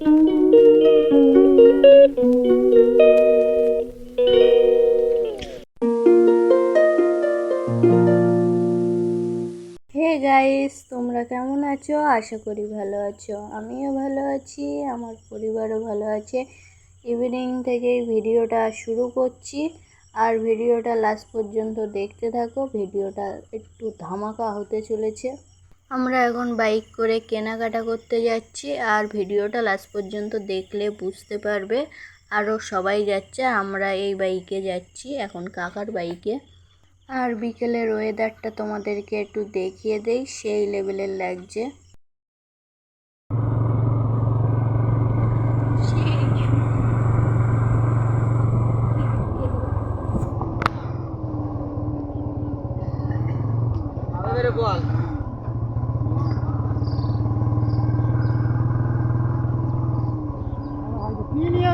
Hey guys, তোমরা কেমন আছো? আশা করি ভালো আছো। আমিও ভালো আছি, আমার পরিবারও ভালো আছে। ইভিনিং থেকে ভিডিওটা শুরু করছি। আর ভিডিওটা লাস্ট পর্যন্ত দেখতে থাকো। ভিডিওটা একটু ধামাকা হতে চলেছে। আমরা এখন বাইক করে কেনাকাটা করতে যাচ্ছি আর ভিডিওটা লাস্ট পর্যন্ত দেখলে বুঝতে পারবে। আরও সবাই যাচ্ছে, আমরা এই বাইকে যাচ্ছি, এখন কাকার বাইকে। আর বিকেলের ওয়েদারটা তোমাদেরকে একটু দেখিয়ে দেই, সেই লেভেলের লাগছে।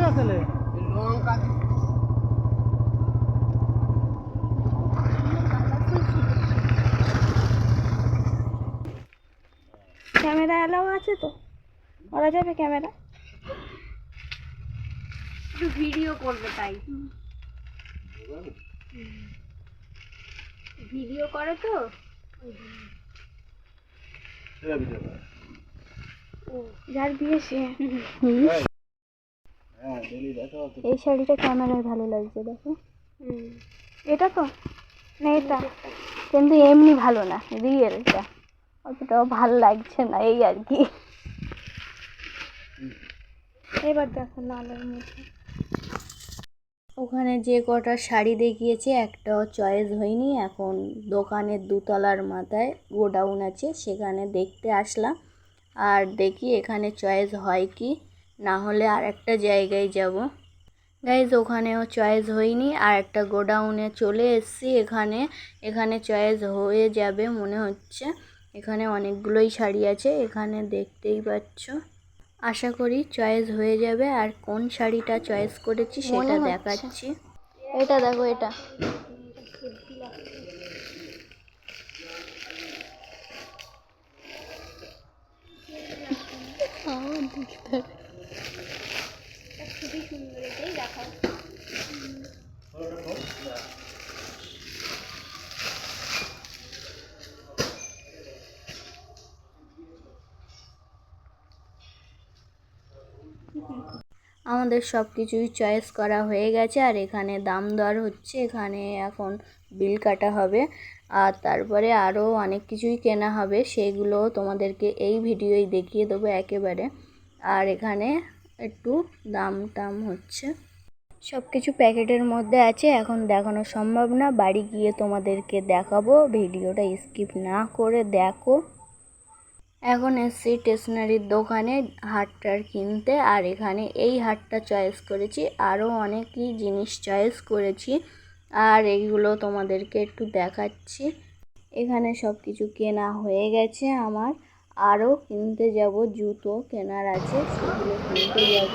লঙ্কা ক্যামেরা অ্যালাও আছে তো? করা যাবে ক্যামেরা? একটু ভিডিও করবে তাই। ভিডিও করে তো? যার বিয়ে সে। এই শাড়িটা ক্যামেরায় ভালো লাগছে, দেখো। এটা তো? না, এটা। কিন্তু এমনি ভালো না রিয়েলটা অতটাও ভালো লাগছে না, এই আর কি। এবার দেখো লালের মধ্যে ওখানে যে কটা শাড়ি দেখিয়েছে, একটাও চয়েস হয়নি। এখন দোকানের দুতলার মাথায় গোডাউন আছে, সেখানে দেখতে আসলাম। আর দেখি এখানে চয়েস হয় কি। না হলে আর একটা জায়গায় যাব। গাইজ ওখানেও চয়েস হয়নি আর একটা গোডাউনে চলে এসেছি। এখানে এখানে চয়েস হয়ে যাবে মনে হচ্ছে। এখানে অনেকগুলোই শাড়ি আছে এখানে দেখতেই পাচ্ছ। আশা করি চয়েস হয়ে যাবে আর কোন শাড়িটা চয়েস করেছি সেটা দেখাচ্ছি। এটা দেখো এটা। খুবই আমাদের সব কিছুই চয়েস করা হয়ে গেছে, আর এখানে দাম দর হচ্ছে, এখানে এখন বিল কাটা হবে। আর তারপরে আরও অনেক কিছুই কেনা হবে, সেগুলো তোমাদেরকে এই ভিডিওই দেখিয়ে দেবো একেবারে। আর এখানে একটু দাম টাম হচ্ছে। সব কিছু প্যাকেটের মধ্যে আছে, এখন দেখানো সম্ভব না, বাড়ি গিয়ে তোমাদেরকে দেখাবো ভিডিওটা স্কিপ না করে দেখো। এখন এসছি স্টেশনারির দোকানে হারটার কিনতে, আর এখানে এই হারটা চয়েস করেছি। আরও অনেকই জিনিস চয়েস করেছি, আর এইগুলো তোমাদেরকে একটু দেখাচ্ছি। এখানে সব কিছু কেনা হয়ে গেছে আমার। আরও কিনতে যাব, জুতো কেনার আছে, সেগুলো কিনতে যাব।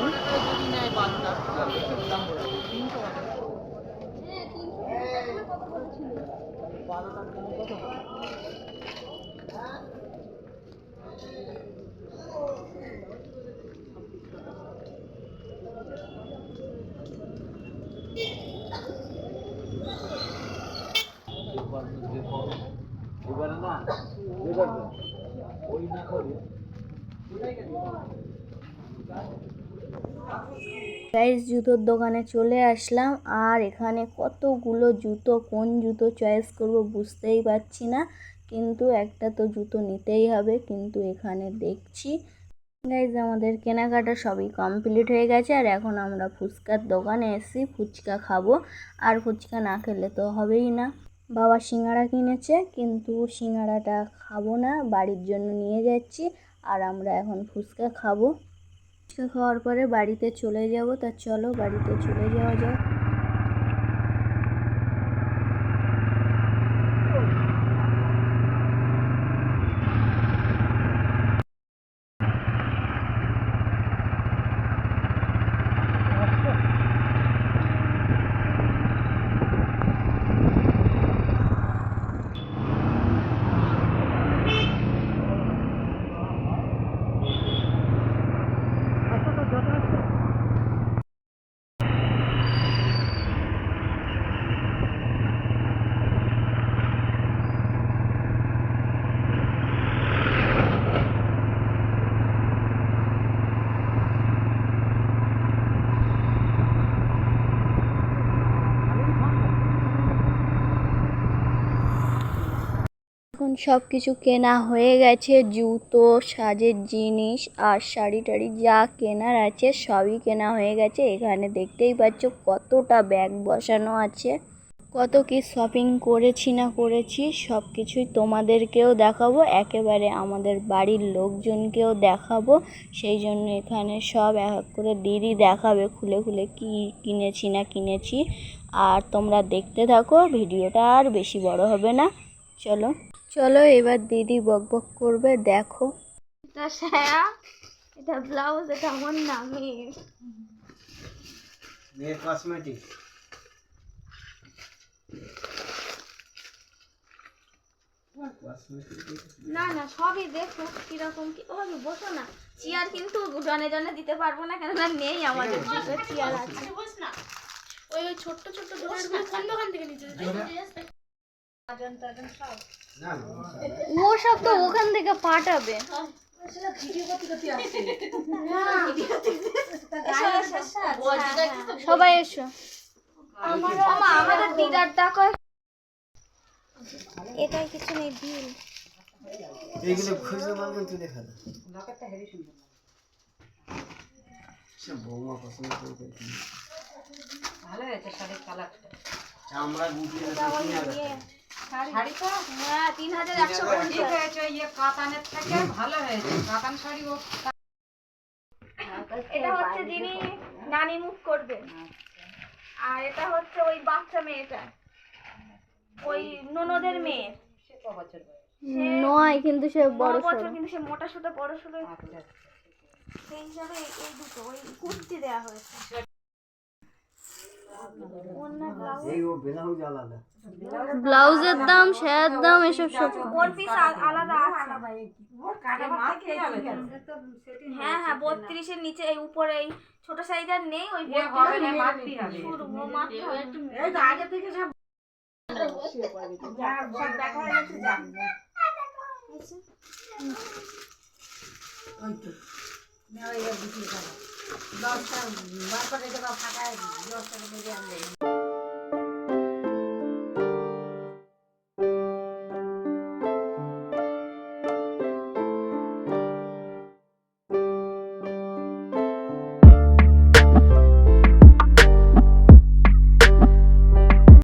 গাইস জুতোর দোকানে চলে আসলাম, আর এখানে কতগুলো জুতো, কোন জুতো চয়েস করব বুঝতেই পারছি না। কিন্তু একটা তো জুতো নিতেই হবে, কিন্তু এখানে দেখছি। গাইজ আমাদের কেনাকাটা সবই কমপ্লিট হয়ে গেছে, আর এখন আমরা ফুচকার দোকানে এসেছি, ফুচকা খাব। আর ফুচকা না খেলে তো হবেই না। বাবা সিঙ্গাড়া কিনেছে, কিন্তু সিঙ্গাড়াটা খাব না, বাড়ির জন্য নিয়ে যাচ্ছি, আর আমরা এখন ফুচকা খাব। খাওয়ার পরে বাড়িতে চলে যাব তা চলো বাড়িতে চলে যাওয়া যাক। এখন সব কিছু কেনা হয়ে গেছে। জুতো, সাজের জিনিস আর শাড়ি টাড়ি যা কেনার আছে সবই কেনা হয়ে গেছে। এখানে দেখতেই পাচ্ছ কতটা ব্যাগ বসানো আছে। কত কি শপিং করেছি না করেছি সব কিছুই তোমাদেরকেও দেখাবো। একেবারে আমাদের বাড়ির লোকজনকেও দেখাবো। সেই জন্য এখানে সব এক করে দিদি দেখাবে খুলে খুলে কি কিনেছি না কিনেছি। আর তোমরা দেখতে থাকো, ভিডিওটা আর বেশি বড় হবে না। চলো। চলো এবার দিদি বক বক করবে দেখো। এটা সায়া এটা ব্লাউজ এটা আমার নামের মেয়ে কসমেটিক না না সবই দেখো কীরকম কি ও বসো না। চেয়ার কিন্তু জনে জনে দিতে পারব না কেননা নেই আমাদের চেয়ার আছে। ওই ওই ছোট্ট ছোট্ট দোকান থেকে নিচে না ও সব তো ওখান থেকে পাঠাবে। সবাই এসো। আমাদের দিদার এটাই কিছু নেই বিল এইগুলো খুঁজে বার করতে দেখা দাও সে বৌমা পছন্দ করে করে কিনে। চামড়া গুটিয়ে তিন হাজার টাকা। হ্যাঁ এটা হচ্ছে যিনি নানি মুখ আর এটা হচ্ছে ওই বাচ্চা মেয়েটা। ওই ননদের মেয়ে। নয় কিন্তু সে বড় বড় বছর সড়ো কিন্তু সে মোটা সোটা বড় সোটা সেই হিসাবে এই দুটো ওই কুর্তি দেওয়া হয়েছে অন্য ব্লাউজ এই ও ব্লাউজ আলাদা ব্লাউজের দাম শাড়ির দাম এসব সব। ওর পিস আলাদা আছে। হ্যাঁ হ্যাঁ বত্রিশের নিচে এই উপরে এই ছোট সাইজের নেই ওই দশটা বার করে দেবা ফাঁকা দশটা